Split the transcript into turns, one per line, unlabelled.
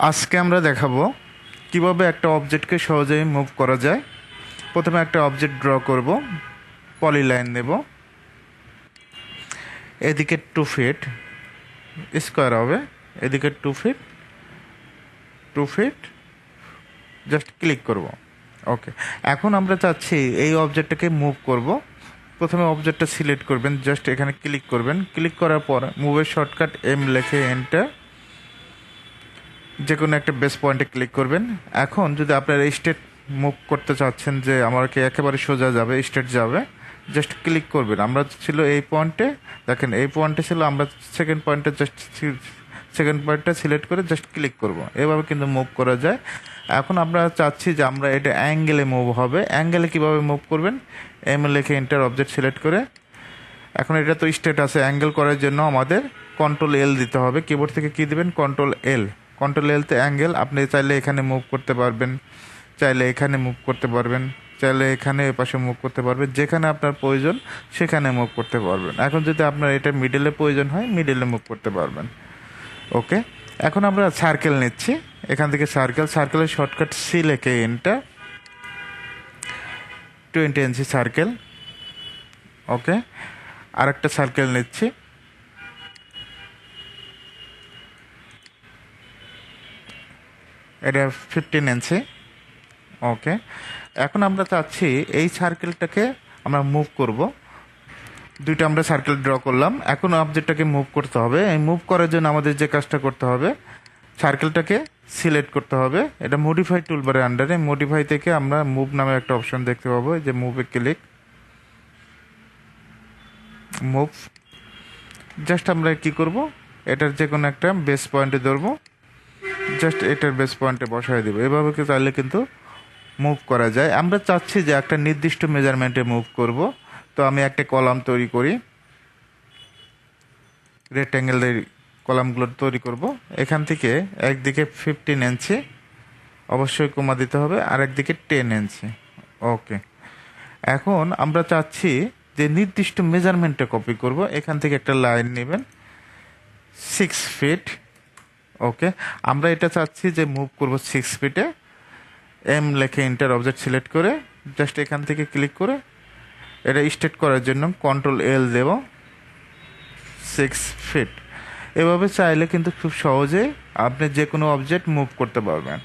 আজকে আমরা দেখাবো কীভাবে একটা অবজেক্টকে সহজেই মুভ করা যায়। প্রথমে একটা অবজেক্ট ড্র করব পলিলাইন দেব এদিকে টু ফিট স্কোয়ার হবে। এদিকে two feet two feet just click করব। ওকে এখন আমরা চাচ্ছি এই অবজেক্টটাকে মুভ করব। প্রথমে অবজেক্টটা সিলেক্ট করবেন জাস্ট এখানে ক্লিক করবেন। ক্লিক করার পর মুভের শর্টকাট এম লেখে এন্টার যে কোনো একটা বেস পয়েন্টে ক্লিক করবেন। এখন যদি আপনার স্টেট মুভ করতে চাচ্ছেন যে আমাকে একেবারে সোজা যাবে স্টেট যাবে জাস্ট ক্লিক করবেন। আমরা ছিল এই পয়েন্টে দেখেন এই পয়েন্টে ছিল, আমরা সেকেন্ড পয়েন্টে জাস্ট সেকেন্ড পয়েন্টটা সিলেক্ট করে জাস্ট ক্লিক করব। এভাবে কিন্তু মুভ করা যায়। এখন আমরা চাচ্ছি যে আমরা এটা অ্যাঙ্গেলে মুভ হবে। অ্যাঙ্গেলে কীভাবে মুভ করবেন? এম লেখে ইন্টার অবজেক্ট সিলেক্ট করে। এখন এটা তো স্টেট আছে। অ্যাঙ্গেল করার জন্য আমাদের কন্ট্রোল এল দিতে হবে। কিবোর্ড থেকে কী দেবেন? কন্ট্রোল এল কন্ট্রোল এলতে অ্যাঙ্গেল আপনি চাইলে এখানে মুভ করতে পারবেন, চাইলে এখানে মুভ করতে পারবেন, চাইলে এখানে এ পাশে মুভ করতে পারবেন, যেখানে আপনার প্রয়োজন সেখানে মুভ করতে পারবেন। এখন যদি আপনার এটা মিডলে প্রয়োজন হয় মিডলে মুভ করতে পারবেন। ওকে এখন আমরা সার্কেল নিচ্ছি। এখান থেকে সার্কেল সার্কেলের শর্টকাট সি লেখে এনটা টোয়েন্টি ইঞ্চি সার্কেল ওকে আরেকটা সার্কেল নিচ্ছি। এটা ফিফটিন ইঞ্চি ওকে এখন আমরা চাচ্ছি এই সার্কেলটাকে আমরা মুভ করব। দুইটা আমরা সার্কেল ড্র করলাম। এখন অবজেক্টটাকে মুভ করতে হবে। এই মুভ করার জন্য আমাদের যে কাজটা করতে হবে সার্কেলটাকে সিলেক্ট করতে হবে। এটা মডিফাই টুলবারের আন্ডারে মডিফাই থেকে আমরা মুভ নামে একটা অপশন দেখতে পাবো। যে মুভে ক্লিক মুভ জাস্ট আমরা কি করব? এটার যে কোনো একটা বেস পয়েন্টে ধরবো। জাস্ট এটার বেস পয়েন্টে বসায় দেবো। এভাবে কি চাইলে কিন্তু মুভ করা যায়। আমরা চাচ্ছি যে একটা নির্দিষ্ট মেজারমেন্টে মুভ করব। তো আমি একটা কলাম তৈরি করি। রেক্ট্যাঙ্গেলের কলামগুলো তৈরি করব। এখান থেকে একদিকে ফিফটিন ইঞ্চি অবশ্যই কমা দিতে হবে, আর একদিকে টেন ইঞ্চি ওকে এখন আমরা চাচ্ছি যে নির্দিষ্ট মেজারমেন্টে কপি করব। এখান থেকে একটা লাইন নেবেন। সিক্স ফিট ওকে আমরা এটা চাচ্ছি যে মুভ করব সিক্স ফিটে এম লেখে ইন্টার অবজেক্ট সিলেক্ট করে জাস্ট এখান থেকে ক্লিক করে, এটা স্টেট করার জন্য কন্ট্রোল এল দেব। সিক্স ফিট এভাবে চাইলে কিন্তু খুব সহজেই আপনি যে কোনো অবজেক্ট মুভ করতে পারবেন।